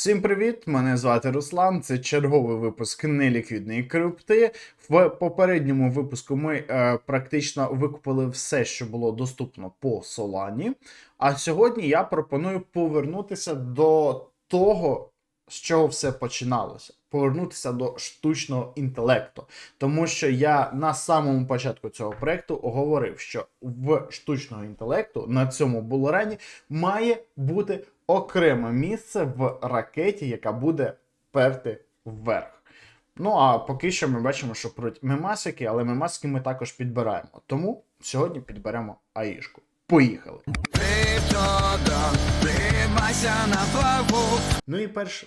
Всім привіт! Мене звати Руслан. Це черговий випуск неліквідної крипти. В попередньому випуску ми е, практично викупили все, що було доступно по Солані. А сьогодні я пропоную повернутися до того, з чого все починалося. Повернутися до штучного інтелекту. Тому що я на самому початку цього проекту говорив, що в штучного інтелекту на цьому булерені має бути окреме місце в ракеті, яка буде перти вверх. Ну а поки що ми бачимо, що пруть мемасики, але мемасики ми також підбираємо. Тому сьогодні підберемо аїшку. Поїхали! Ну і перш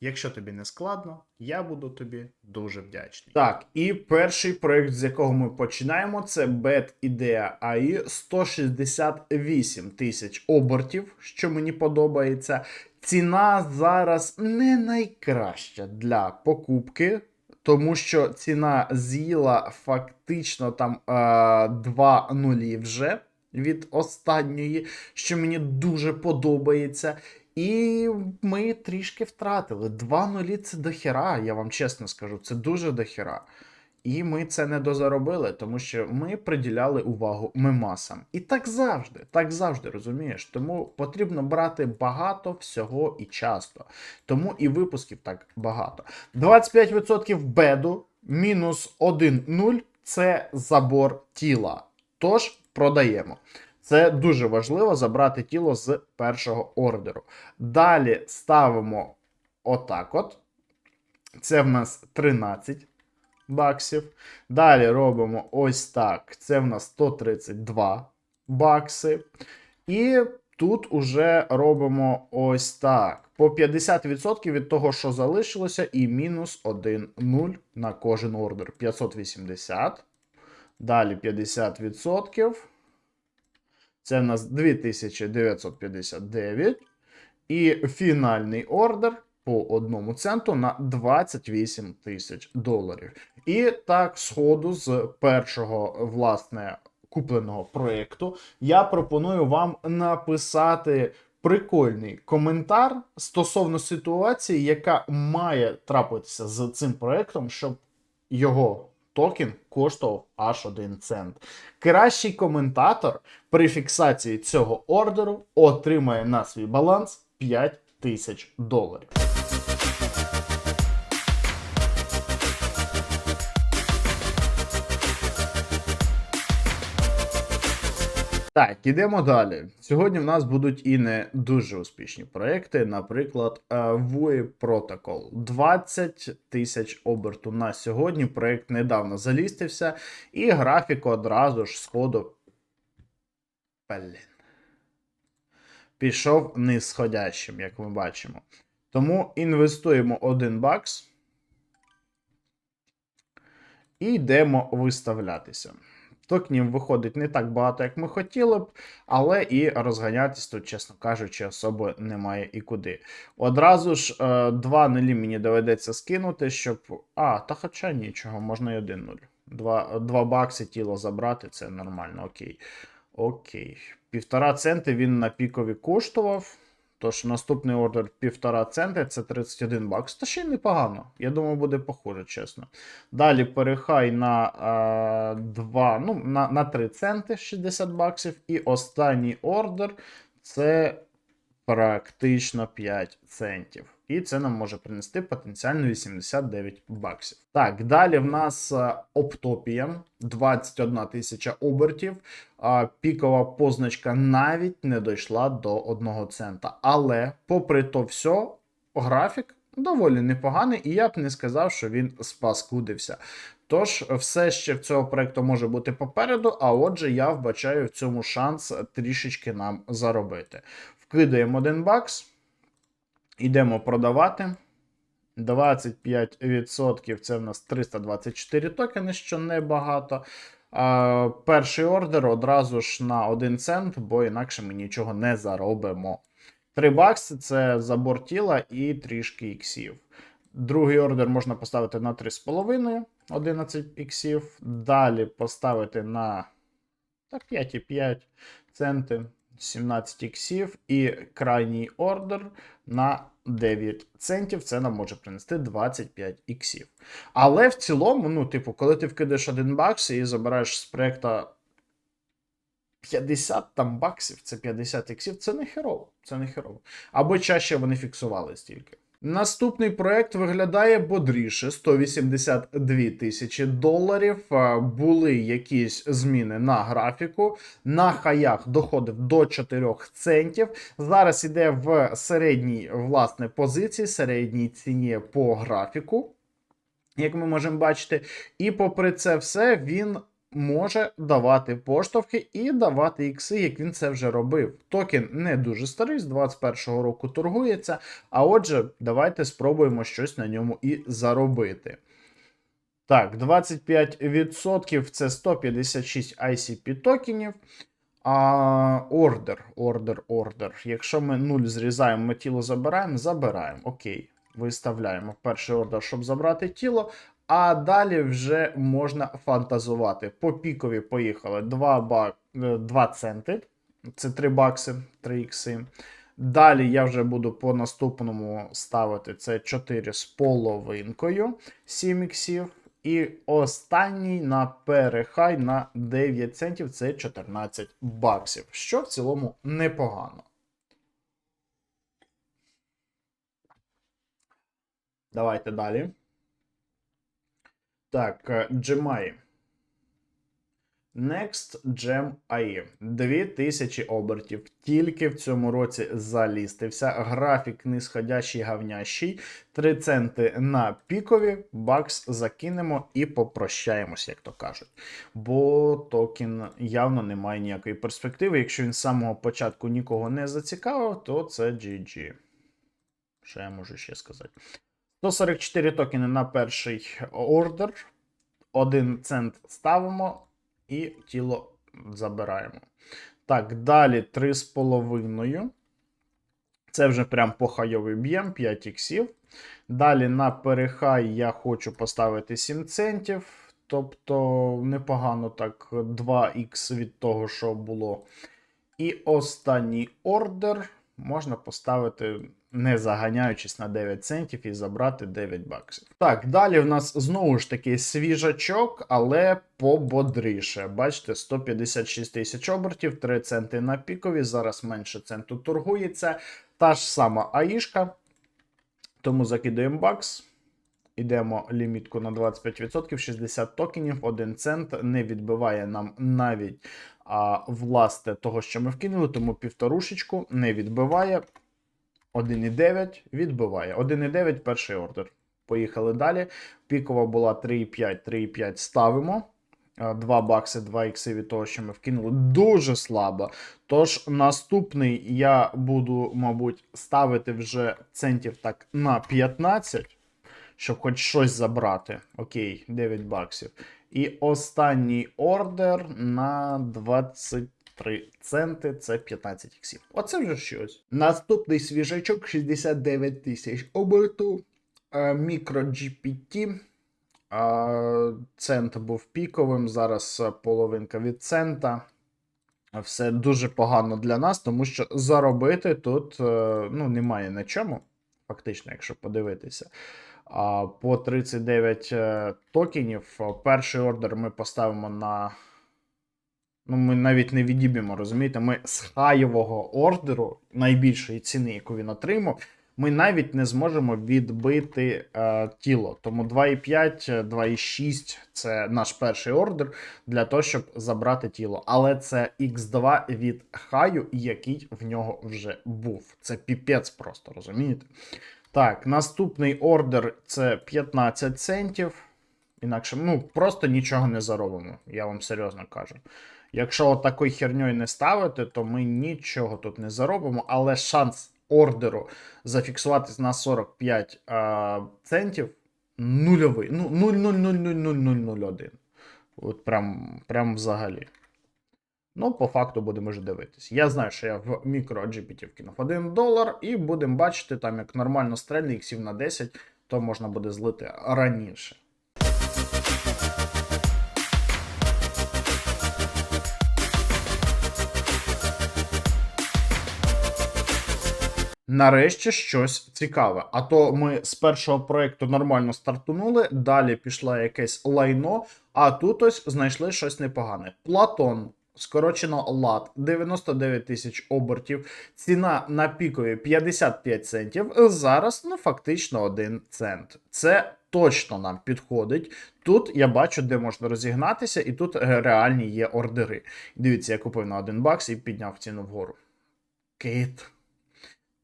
Якщо тобі не складно, я буду тобі дуже вдячний. Так, і перший проект, з якого ми починаємо, це Bet Idea AI 168 тисяч обертів, що мені подобається. Ціна зараз не найкраща для покупки. Тому що ціна з'їла фактично там е, два нулі вже від останньої, що мені дуже подобається. І ми трішки втратили. Два нулі це дохера, я вам чесно скажу, це дуже дохера. І ми це не дозаробили, тому що ми приділяли увагу мемасам. І так завжди, так завжди, розумієш. Тому потрібно брати багато всього і часто. Тому і випусків так багато. 25% беду, мінус 1-0 це забор тіла. Тож продаємо. Це дуже важливо забрати тіло з першого ордеру. Далі ставимо отак от. Це в нас 13 баксів. Далі робимо ось так. Це в нас 132 бакси. І тут уже робимо ось так. По 50% від того, що залишилося, і мінус 1,0 на кожен ордер. 580. Далі 50%. Це в нас 2959. І фінальний ордер по одному центу на 28 тисяч доларів. І так, сходу з першого, власне, купленого проєкту, я пропоную вам написати прикольний коментар стосовно ситуації, яка має трапитися з цим проєктом, щоб його токен коштував аж 1 цент. Кращий коментатор при фіксації цього ордеру отримає на свій баланс 5 тисяч доларів. Так, ідемо далі. Сьогодні в нас будуть і не дуже успішні проекти, наприклад, е, VUI Protocol. 20 тисяч оберту на сьогодні. Проект недавно залістився, і графік одразу ж сходу. Блін. Пішов нисходящим, як ми бачимо. Тому інвестуємо 1 бакс і йдемо виставлятися. Токенів виходить не так багато, як ми хотіли б, але і розганятись тут, чесно кажучи, особо немає і куди. Одразу ж е, два нулі мені доведеться скинути, щоб. А, та хоча нічого, можна і один нуль. Два, два бакси тіло забрати, це нормально, окей. Окей. Півтора центи він на пікові коштував. Тож наступний ордер півтора цента це 31 бакс. Та ще й непогано. Я думаю, буде похоже, чесно. Далі перехай на е, 2, ну, на, на 3 центи 60 баксів. І останній ордер це практично 5 центів. І це нам може принести потенціально 89 баксів. Так, далі в нас е, Оптопія 21 тисяча обертів. Пікова позначка навіть не дійшла до 1 цента. Але, попри то все, графік доволі непоганий, і я б не сказав, що він спаскудився. Тож, все ще в цього проекту може бути попереду, а отже, я вбачаю в цьому шанс трішечки нам заробити. Вкидаємо 1 бакс. Йдемо продавати. 25% це в нас 324 токени, що небагато. А, перший ордер одразу ж на 1 цент, бо інакше ми нічого не заробимо. 3 бакси це забор тіла і трішки іксів. Другий ордер можна поставити на 3,5, 11 іксів. Далі поставити на 5,5 центи, 17 іксів. І крайній ордер на 9 центів. Це нам може принести 25 іксів. Але в цілому, ну, типу, коли ти вкидаєш 1 бакс і забираєш з проекта 50 там баксів, це 50 іксів, це не херово. Це не херово. Або чаще вони фіксували стільки. Наступний проект виглядає бодріше: 182 тисячі доларів. Були якісь зміни на графіку. На хаях доходив до 4 центів. Зараз іде в середній власне позиції, середній ціні по графіку, як ми можемо бачити. І попри це все, він може давати поштовхи і давати ікси, як він це вже робив. Токен не дуже старий, з 21-го року торгується. А отже, давайте спробуємо щось на ньому і заробити. Так, 25% це 156 ICP токенів. А ордер, ордер, ордер. Якщо ми 0 зрізаємо, ми тіло забираємо, забираємо. Окей. Виставляємо перший ордер, щоб забрати тіло. А далі вже можна фантазувати. По пікові поїхали 2, бак, 2 центи. Це 3 бакси, 3 ікси. Далі я вже буду по наступному ставити це 4 з половинкою 7 іксів. І останній на перехай на 9 центів це 14 баксів, що в цілому непогано. Давайте далі. Так, е, Gemai. Next Gem AI. 2000 обертів. Тільки в цьому році залістився. Графік нисходящий гавнящий. 3 центи на пікові. Бакс закинемо і попрощаємось, як то кажуть. Бо токен явно не має ніякої перспективи. Якщо він з самого початку нікого не зацікавив, то це GG. Що я можу ще сказати? 144 токени на перший ордер. 1 цент ставимо і тіло забираємо. Так, далі 3,5. Це вже прям по хайовий б'єм, 5 іксів. Далі на перехай я хочу поставити 7 центів. Тобто непогано так 2х від того, що було. І останній ордер можна поставити не заганяючись на 9 центів і забрати 9 баксів. Так, далі в нас знову ж таки свіжачок, але пободріше. Бачите, 156 тисяч обертів, 3 центи на пікові. Зараз менше центу торгується. Та ж сама аїшка. Тому закидаємо бакс. Ідемо лімітку на 25%, 60 токенів, 1 цент не відбиває нам навіть а, власне того, що ми вкинули, тому півторушечку не відбиває. 1,9 відбиває. 1,9 перший ордер. Поїхали далі. Пікова була 3,5, 3,5 ставимо. 2 бакси, 2 ікси від того, що ми вкинули. Дуже слабо. Тож, наступний я буду, мабуть, ставити вже центів так на 15, щоб хоч щось забрати. Окей, 9 баксів. І останній ордер на 20. 3 центи це 15 іксів. Оце вже щось. Наступний свіжачок 69 тисяч оберту. Мікро GPT. Цент був піковим. Зараз половинка від цента. Все дуже погано для нас, тому що заробити тут е, ну, немає на чому. Фактично, якщо подивитися. По 39 е, токенів. Перший ордер ми поставимо на. Ну, ми навіть не відіб'ємо, розумієте? Ми з хаєвого ордеру, найбільшої ціни, яку він отримав, ми навіть не зможемо відбити е, тіло. Тому 2,5, 2,6 це наш перший ордер для того, щоб забрати тіло. Але це X2 від хаю, який в нього вже був. Це піпець просто, розумієте? Так, наступний ордер це 15 центів. Інакше, ну, просто нічого не заробимо, я вам серйозно кажу. Якщо такою херньою не ставити, то ми нічого тут не заробимо, але шанс ордеру зафіксуватись на 45 а, центів нульовий. Ну, 0,0000001. От прям, прям взагалі. Ну, по факту будемо вже дивитись. Я знаю, що я в мікро GPT вкинув 1 долар, і будемо бачити, там як нормально стрельне іксів на 10, то можна буде злити раніше. Нарешті щось цікаве. А то ми з першого проекту нормально стартунули, далі пішло якесь лайно, а тут ось знайшли щось непогане. Платон. Скорочено лат 99 тисяч обертів, ціна на пікові 55 центів. Зараз ну фактично 1 цент. Це точно нам підходить. Тут я бачу, де можна розігнатися, і тут реальні є ордери. Дивіться, я купив на 1 бакс і підняв ціну вгору. Кит.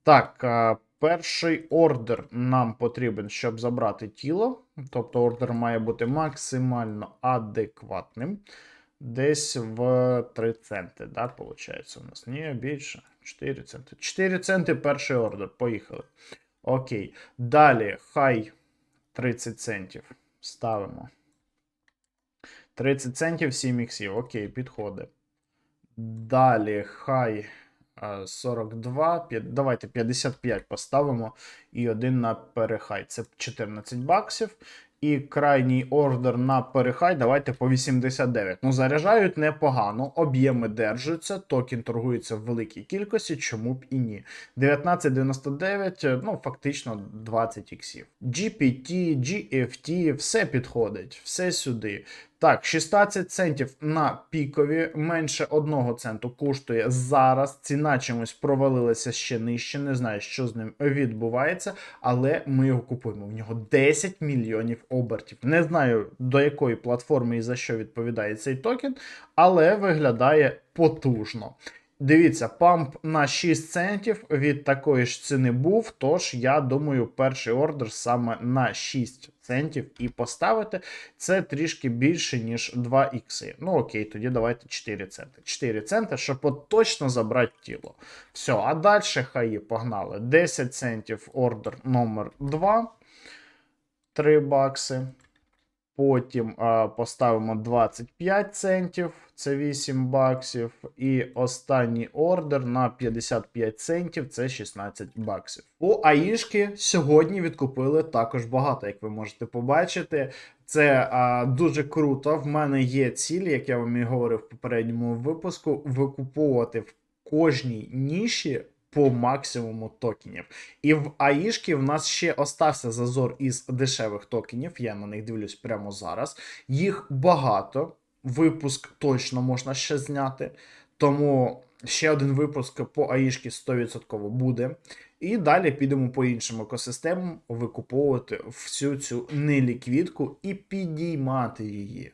Так, перший ордер нам потрібен, щоб забрати тіло. Тобто ордер має бути максимально адекватним. Десь в 3 центи, да, виходить, у нас. Ні, більше. 4 центи. 4 центи перший ордер. Поїхали. Окей. Далі, хай 30 центів. Ставимо. 30 центів 7 іксів. Окей, підходить. Далі, хай е, 42. п'я- Давайте 55 поставимо. І один на перехай. Це 14 баксів. І крайній ордер на перехай. Давайте по 89. Ну, заряджають непогано, об'єми держаться, токен торгується в великій кількості, чому б і ні. 1999, е, ну фактично 20 іксів. GPT, GFT, все підходить, все сюди. Так, 16 центів на пікові, менше 1 центу коштує зараз. Ціна чимось провалилася ще нижче. Не знаю, що з ним відбувається, але ми його купуємо. В нього 10 мільйонів обертів. Не знаю до якої платформи і за що відповідає цей токен, але виглядає потужно. Дивіться, памп на 6 центів від такої ж ціни був. Тож, я думаю, перший ордер саме на 6 центів і поставити. Це трішки більше, ніж 2 ікси. Ну окей, тоді давайте 4 центи. 4 центи, щоб от точно забрати тіло. Все, а далі хай погнали. 10 центів ордер номер 2. 3 бакси. Потім а, поставимо 25 центів, це 8 баксів. І останній ордер на 55 центів, це 16 баксів. У Аїшки сьогодні відкупили також багато, як ви можете побачити. Це а, дуже круто. В мене є ціль, як я вам і говорив в попередньому випуску, викуповувати в кожній ніші по максимуму токенів. І в Аїшки в нас ще остався зазор із дешевих токенів. Я на них дивлюсь прямо зараз. Їх багато. Випуск точно можна ще зняти. Тому ще один випуск по Аїшки 100% буде. І далі підемо по іншим екосистемам викуповувати всю цю неліквідку і підіймати її.